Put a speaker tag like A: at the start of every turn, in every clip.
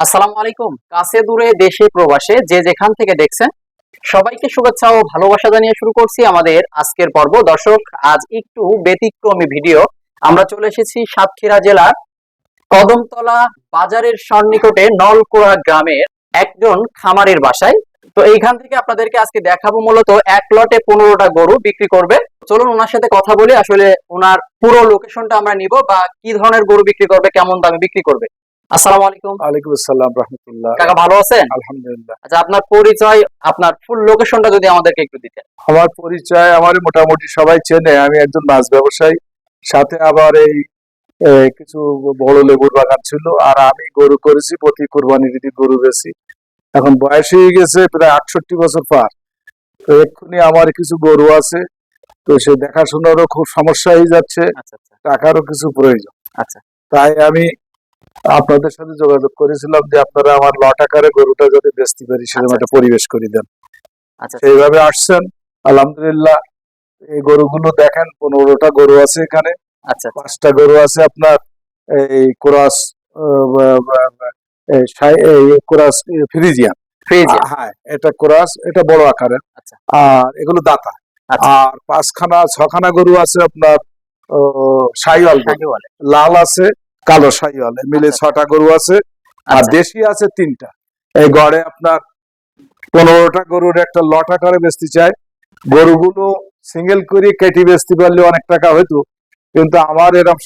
A: আসসালামু আলাইকুম। কাছে দূরে দেশে প্রবাসে যে যেখান থেকে দেখছেন, সবাইকে শুভেচ্ছা ও ভালোবাসা জানিয়ে শুরু করছি আমাদের আজকের পর্ব। দর্শক, আজ একটু ব্যতিক্রমী ভিডিও। আমরা চলে এসেছি সাতক্ষীরা জেলার কদমতলা বাজারের সন্নিকটে নলকুড়া গ্রামের একজন খামারের বাসায়। তো এইখান থেকে আপনাদেরকে আজকে দেখাবো মূলত এক লটে পনেরোটা গরু বিক্রি করবে। চলুন ওনার সাথে কথা বলি, আসলে ওনার পুরো লোকেশনটা আমরা নিব বা কি ধরনের গরু বিক্রি করবে, কেমন দামে বিক্রি করবে। আসসালামু আলাইকুম।
B: ওয়ালাইকুম আসসালাম রহমতুল্লাহ।
A: কাকা ভালো আছেন?
B: আলহামদুলিল্লাহ।
A: আচ্ছা আপনার পরিচয় আপনার ফুল লোকেশনটা যদি আমাদেরকে একটু দিতেন।
B: আমার পরিচয় আমার মোটামুটি সবাই চেনে। আমি একজন মাছ ব্যবসায়ী সাথে আবার এই কিছু বড় লেবুর বাগান ছিল। আর আমি গরু করেছি প্রতি কোরবানি দিদি গরু বেশি এখন বয়স হয়ে গেছে প্রায় আটষট্টি বছর পার। তো এক্ষুনি আমার কিছু গরু আছে। তো সে দেখাশোনারও খুব সমস্যা হয়ে যাচ্ছে।
A: আচ্ছা আচ্ছা।
B: টাকারও কিছু প্রয়োজন।
A: আচ্ছা।
B: তাই আমি আপনাদের সাথে যোগাযোগ করেছিলাম যে আপনারা আমার লট আকারে গরুটা যদি বেচতে পারি সেরকম
A: আচ্ছা,
B: একটা পরিবেশ করে দেন।
A: আচ্ছা
B: সেইভাবে আসছেন। আলহামদুলিল্লাহ এই গরুগুলো দেখেন পনেরোটা গরু আছে এখানে।
A: আচ্ছা আচ্ছা,
B: পাঁচটা গরু আছে আপনার এই কোরাস কোরাস ফ্রিজিয়ান। হ্যাঁ এটা কোরাস এটা বড় আকারের।
A: আচ্ছা।
B: আর এগুলো দাতা।
A: আচ্ছা।
B: আর পাঁচখানা ছখানা গরু আছে আপনার সাইওয়াল। লাল আছে কালো সাইওয়াল মিলে
A: আচ্ছা।
B: ছটা গরু আছে আর
A: আচ্ছা।
B: দেশি আছে তিনটা। এই গড়ে আপনার পনেরোটা গরুর একটা লট আকারে বেচতে চাই গরুগুলো সিঙ্গেল করে কেটে বেচতে পারলে অনেক টাকা হইতো কিন্তু আমার এরকম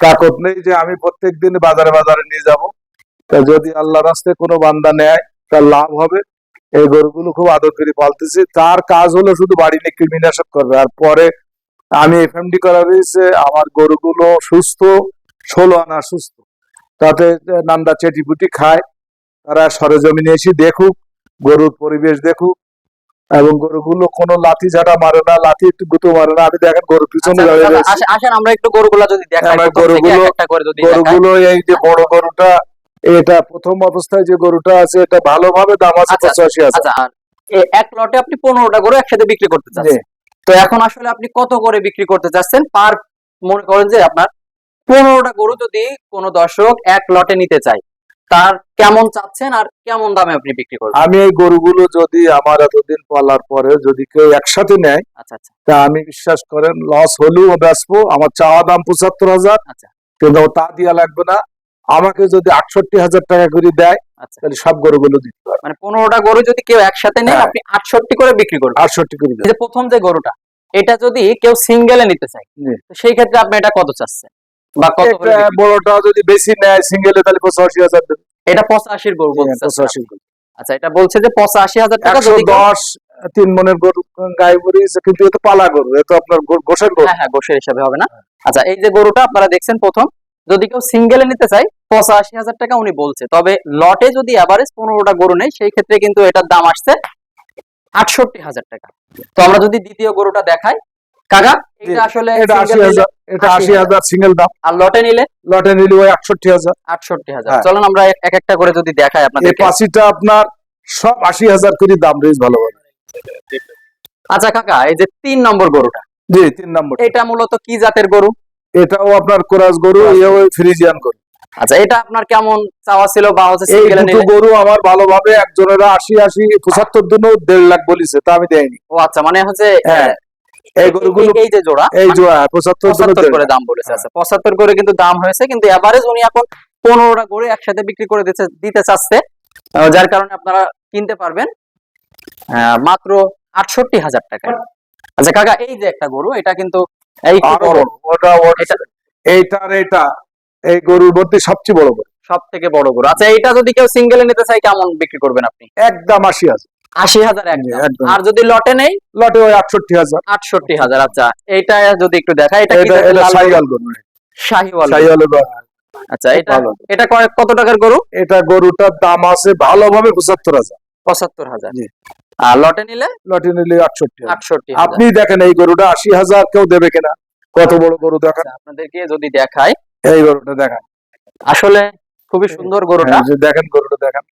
B: কাকত নেই যে আমি প্রত্যেক দিন বাজারে বাজারে নিয়ে যাব। তা যদি আল্লাহ রাস্তায় কোনো বান্দা নেয় তার লাভ হবে। এই গরুগুলো খুব আদর করে পালতেছি। তার কাজ হলো শুধু বাড়ি নিয়ে কৃমিনাশক করবে। আর পরে আমি এফএমডি করা রয়েছে আমার গরুগুলো সুস্থ ষোলো আনা সুস্থ। তাতে নান্দা চেটিপুটি খায়। তারা সরেজমিনে এসে দেখুক গরুর পরিবেশ দেখুক এবং গরুগুলো কোনো লাথি ঝাঁটা মারে না লাথি একটু গুঁতো মারে না। আমি দেখেন গরুর পিছনে
A: আচ্ছা,
B: দাঁড়িয়ে
A: আসেন- আসেন আমরা একটু গরুগুলা যদি দেখাই থেকে
B: গরুগুলো- গরুগুলো এই যে বড় গরুটা এটা প্রথম অবস্থায় যে গরুটা আছে এটা ভালোভাবে দাম আছে
A: আচ্ছা,
B: পঁচাশি হাজার।
A: আচ্ছা এ- এক লটে আপনি পনেরোটা গরু একসাথে বিক্রি করতে। চাচ্ছেন। তো এখন আসলে আপনি কত করে বিক্রি করতে চাচ্ছেন? পার মনে করেন যে আপনার পনেরোটা গরু যদি কোনো দর্শক এক লটে নিতে চায় তার কেমন চাচ্ছেন আর কেমন দামে আপনি বিক্রি করবেন?
B: আমি এই গরুগুলো যদি আমার এতদিন পালার পরে যদি কেউ একসাথে নেয়
A: আচ্ছা আচ্ছা।
B: তা আমি বিশ্বাস করেন লস হলেও বেচবো। আমার চাওয়া দাম পঁচাত্তর হাজার।
A: আচ্ছা।
B: কিন্তু তা দিয়া লাগবে না। আমাকে যদি আটষট্টি হাজার টাকা করে দেয়
A: আচ্ছা।
B: তাহলে সব গরুগুলো দিতে পারবে
A: মানে পনেরোটা গরু যদি কেউ একসাথে নেয়
B: হ্যাঁ।
A: আপনি আটষট্টি করে বিক্রি করবেন।
B: আটষট্টি করে
A: প্রথম যে গরুটা এটা যদি কেউ সিঙ্গেলে নিতে চায় সেই ক্ষেত্রে আপনি এটা কত চাচ্ছেন? বা কত
B: বড়টা যদি বেশি নেয় সিঙ্গেলে তাহলে পঁচাশি হাজার
A: এটা পঁচাশির গরু
B: পঁচাশি
A: আচ্ছা এটা বলছে যে পঁচাশি হাজার টাকা যদি
B: দশ তিন মনের গরু গাই গরু কিন্তু পালা গরু আপনার গো- গোশের গরু।
A: হ্যাঁ হ্যাঁ গোশের হিসাবে হবে না। আচ্ছা এই যে গরুটা আপনারা দেখছেন প্রথম যদি কেউ সিঙ্গেলে নিতে চায় পঁচাশি হাজার টাকা উনি বলছে। তবে লটে যদি অ্যাভারেজ পনেরোটা গরু নেই সেই ক্ষেত্রে কিন্তু এটার দাম আসছে আটষট্টি হাজার টাকা। তো আমরা যদি দ্বিতীয় গরুটা দেখাই কাকা? এটা আসলে
B: এটা আশি
A: single নিলে-
B: হাজার। এটা
A: 80,000
B: সিঙ্গেল দাম।
A: আর লটে নিলে?
B: লটে নিলে ওই আটষট্টি হাজার।
A: আটষট্টি হাজার।
B: হ্যাঁ।
A: চলুন আমরা এক একটা করে যদি দেখাই
B: এই
A: আপনাদের
B: পাঁচিটা আপনার সব আশি হাজার করে দাম ভালোভাবে
A: আচ্ছা কাকা এই যে তিন নম্বর গরুটা।
B: জি তিন নম্বর।
A: এটা মূলত কি জাতের গরু?
B: এটাও আপনার কোরাস গরু এও ফ্রিজিয়ান গরু।
A: আচ্ছা এটা আপনার কেমন চাওয়া ছিল বা হচ্ছে সিঙ্গেলে নিলে?
B: গরু আমার ভালোভাবে একজনেরা আশি আশি পঁচাত্তর দিনও দেড় লাখ বলিছে তা আমি দেয়নি।
A: ও আচ্ছা মানে হচ্ছে
B: হ্যাঁ। এই গরুগুলো
A: যে জোড়া করে দাম বলেছে। আচ্ছা পঁচাত্তর করে কিন্তু দাম হয়েছে কিন্তু এভারেজ উনি এখন গরু একসাথে বিক্রি করে দিতে দিতে চাচ্ছে। যার কারণে আপনারা কিনতে পারবেন মাত্র আটষট্টি হাজার টাকা আচ্ছা কাকা এই যে একটা গরু এটা কিন্তু এই
B: বড়। ওটা ওটা এইটার এটা এই গরুর মধ্যে সবচেয়ে বড় গরু।
A: সব থেকে বড় গরু। আচ্ছা এইটা যদি কেউ সিঙ্গেলে নিতে চায় কেমন বিক্রি করবেন আপনি?
B: একদম আশি হাজার।
A: আশি হাজার। আর যদি লটে নেই?
B: লটে ওই আটষট্টি হাজার।
A: আটষট্টি হাজার আচ্ছা। এইটা যদি একটু দেখা এটা
B: এটা এটা
A: শাহিওয়াল আচ্ছা এটা এটা কত টাকার গরু?
B: এটা গরুটার দাম আছে ভালোভাবে পঁচাত্তর হাজার।
A: পঁচাত্তর হাজার। আর লটে নিলে?
B: লটে নিলে আটষট্টি
A: আটষট্টি
B: আপনি দেখেন এই গরুটা আশি হাজার কেউ দেবে কিনা? কত বড় গরু দেখেন।
A: আচ্ছা, আপনাদেরকে যদি দেখাই।
B: এই গরুটা দেখেন।
A: আসলে খুবই সুন্দর গরুটা।
B: এই দেখেন গরুটা দেখেন।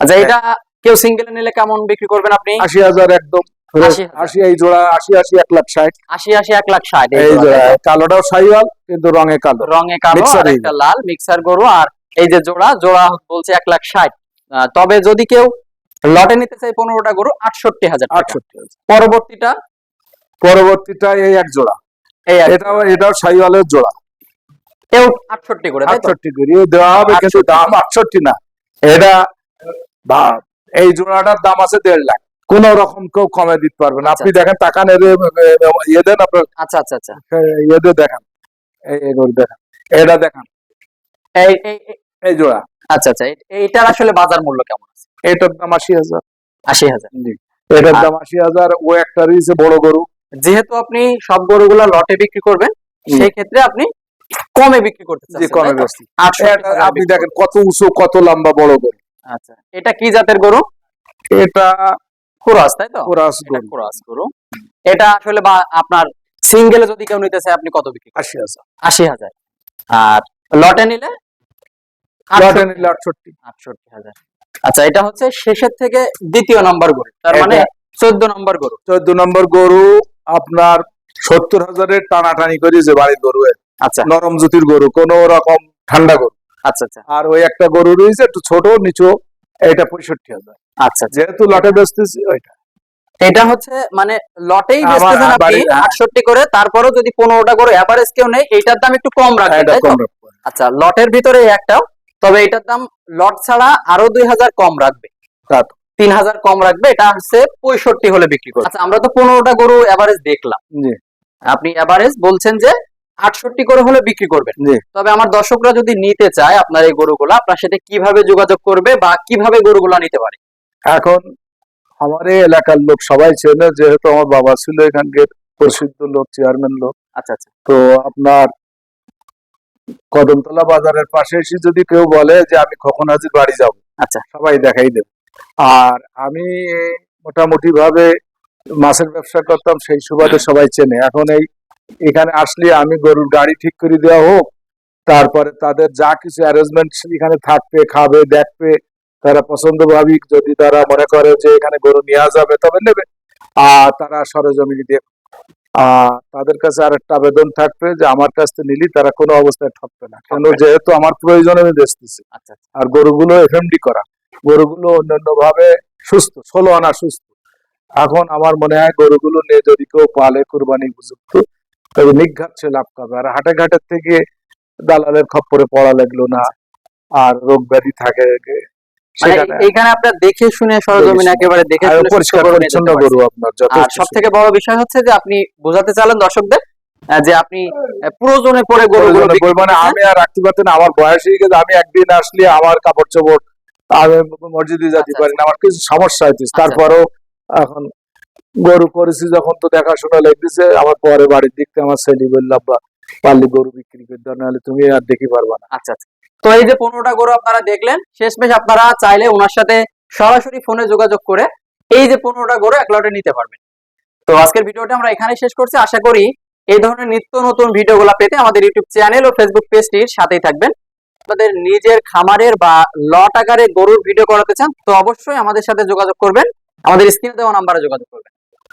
A: আচ্ছা এটা কেউ সিঙ্গেলে নিলে কেমন বিক্রি করবেন আপনি?
B: আশি হাজার একদম।
A: 80,000
B: আশি এই জোড়া আশি আশি এক লাখ ষাট।
A: আশি আশি এক লাখ ষাট এই
B: এই
A: জোড়া
B: জোড়া। কালোটাও সাইওয়াল কিন্তু রঙে কালো।
A: রঙে কালো আর একটা লাল মিক্সার গরু আর এই যে জোড়া জোড়া বলছে এক লাখ ষাট। তবে যদি কেউ লটে নিতে চাই পনেরোটা গরু আটষট্টি হাজার
B: আটষট্টি
A: পরবর্তীটা?
B: পরবর্তীটা এই এক জোড়া।
A: এই
B: এটাও এটাও সাইওয়ালের জোড়া।
A: এও আটষট্টি করে
B: আটষট্টি করে। দেওয়া হবে কিন্তু দাম আটষট্টি না। এটা বা- এই জোড়াটার দাম আছে দেড় লাখ। কোন রকম কেউ কমে দিতে পারবে না। আপনি দেখেন টাকা নেবে ইয়ে দেন আপনার
A: আচ্ছা আচ্ছা আচ্ছা।
B: ইয়ে দিয়ে দেখান। দেখান। এটা দেখান।
A: এই এই
B: জোড়া।
A: আচ্ছা আচ্ছা। আসলে বাজার মূল্য কেমন আছে?
B: এটার দাম আশি হাজার।
A: আশি হাজার।
B: এটার দাম আশি হাজার। ও একটা রয়েছে বড় গরু।
A: যেহেতু আপনি সব গরুগুলা লটে বিক্রি করবেন। সেই ক্ষেত্রে আপনি কমে বিক্রি করতে চাচ্ছেন
B: কমে বেশি
A: 68
B: এটা
A: হাজারে
B: আপনি দেখেন কত উঁচু কত লম্বা বড় গরু।
A: আচ্ছা এটা কি জাতের গরু?
B: এটা
A: ক্রস তাই তো?
B: কোরাস গরু।
A: ক্রস গরু। এটা আসলে বা আপনার সিঙ্গেলে যদি কেউ নিতে চায় আপনি কত বিক্রি?
B: আশি হাজার।
A: আশি হাজার। আর লটে নিলে?
B: লটে নিলে আটষট্টি।
A: আটষট্টি হাজার। আচ্ছা এটা হচ্ছে শেষের থেকে দ্বিতীয় নম্বর গরু। তার মানে চোদ্দ নম্বর গরু।
B: চোদ্দ নম্বর গরু আপনার সত্তর হাজারের টানাটানি করে যে বাড়ির গরু
A: আচ্ছা।
B: নরম জ্যোতির গরু কোন রকম ঠান্ডা গরু।
A: আচ্ছা আচ্ছা।
B: আর ওই একটা গরু রয়েছে একটু ছোট নিচু এটা পঁয়ষট্টি হাজার।
A: আচ্ছা আচ্ছা।
B: যেহেতু লটে বেচতেছি ওইটা।
A: এটা হচ্ছে মানে লটেই
B: আমার
A: বেচতেছেন আপনি
B: বাড়ি- হ্যাঁ।
A: আটষট্টি করে তারপরও যদি পনেরোটা করে এভারেজ কেউ নেই এইটার দাম একটু কম রাখবে
B: এটা কম রাখব।
A: আচ্ছা লটের ভিতরে এই একটাও তবে এটার দাম লট ছাড়া আরও দুই হাজার কম রাখবে। তিন হাজার কম রাখবে এটা হচ্ছে পঁয়ষট্টি হলে বিক্রি করবে। আচ্ছা। আমরা তো পনেরোটা গরু এভারেজ দেখলাম।
B: জি।
A: আপনি এভারেজ বলছেন যে আটষট্টি করে হলে বিক্রি করবেন। তবে আমার দর্শকরা যদি নিতে চায় আপনার এই গরুগুলো আপনার সাথে কীভাবে যোগাযোগ করবে বা কীভাবে গরুগুলো নিতে পারে?
B: এখন আমার এই এলাকার লোক সবাই চেনে যেহেতু আমার বাবা ছিল এখানকার প্রসিদ্ধ লোক চেয়ারম্যান লোক।
A: আচ্ছা আচ্ছা।
B: তো আপনার কদমতলা বাজারের পাশে এসে যদি কেউ বলে যে আমি কখন হাজির বাড়ি যাব
A: আচ্ছা।
B: সবাই দেখাই দেবে। আর আমি মোটামুটি ভাবে মাছের ব্যবসা করতাম সেই সুবাদে সবাই চেনে। এখন এই এখানে আসলে আমি গরুর গাড়ি ঠিক করে দেওয়া হোক তারপরে তাদের যা কিছু অ্যারেঞ্জমেন্ট এখানে থাকবে খাবে দেখবে তারা পছন্দ ভাবি যদি তারা মনে করে যে এখানে গরু নেওয়া যাবে তবে নেবে। আর তারা সরজমিনি আহ তাদের কাছে আর একটা আবেদন থাকবে যে আমার কাছ থেকে নিলি তারা কোনো অবস্থায় ঠকবে না। কেন? যেহেতু আমার প্রয়োজন আমি বেচতেছি।
A: আচ্ছা আচ্ছা।
B: আর গরুগুলো এফএমডি করা। গরুগুলো অন্যান্য ভাবে সুস্থ ষোলো আনা সুস্থ। এখন আমার মনে হয় গরুগুলো নিয়ে যদি কেউ পালে কোরবানি উপযুক্ত তবে নিঘাত সে লাভ পাবে। আর হাটে ঘাটের থেকে দালালের খপ্পরে পড়া লাগল না আর রোগ ব্যাধি থাকে
A: মানে এইখানে আপনার দেখে শুনে সরজমিন একেবারে দেখে
B: পরিষ্কার পরিচ্ছন্ন গরু আপনার
A: আর সব থেকে বড় বিষয় হচ্ছে যে আপনি বোঝাতে চাইলেন দর্শকদের যে আপনি প্রয়োজনে পরে গরু
B: পরিমাণে আমি আর রাখতে পারতেন আমার বয়স হয়ে গেছে আমি একদিন আসলে আমার কাপড় চোপড় আমি মসজিদে যেতে
A: আচ্ছা,
B: পারি না আমার কিছু সমস্যা হইতেছে। তারপরেও এখন গরু করেছি, যখন তো দেখাশোনা লেগেছে আমার পরে বাড়ির দিক থেকে আমার ছেলে বললাম বা পারলে গরু বিক্রি করে দাও, নাহলে তুমি আর দেখি পারবা না।
A: আচ্ছা আচ্ছা। তো এই যে পনেরোটা গরু আপনারা দেখলেন, শেষমেশ আপনারা চাইলে ওনার সাথে সরাসরি ফোনে যোগাযোগ করে এই যে পনেরোটা গরু এক লটে নিতে পারবেন। তো আজকের ভিডিওটা আমরা এখানে শেষ করছি। আশা করি এই ধরনের নিত্য নতুন ভিডিওগুলো পেতে আমাদের ইউটিউব চ্যানেল ও ফেসবুক পেজটির সাথেই থাকবেন। আপনাদের নিজের খামারের বা লট আকারে গরুর ভিডিও করাতে চান, তো অবশ্যই আমাদের সাথে যোগাযোগ করবেন। আমাদের স্ক্রিনে দেওয়া নাম্বারে যোগাযোগ করবেন।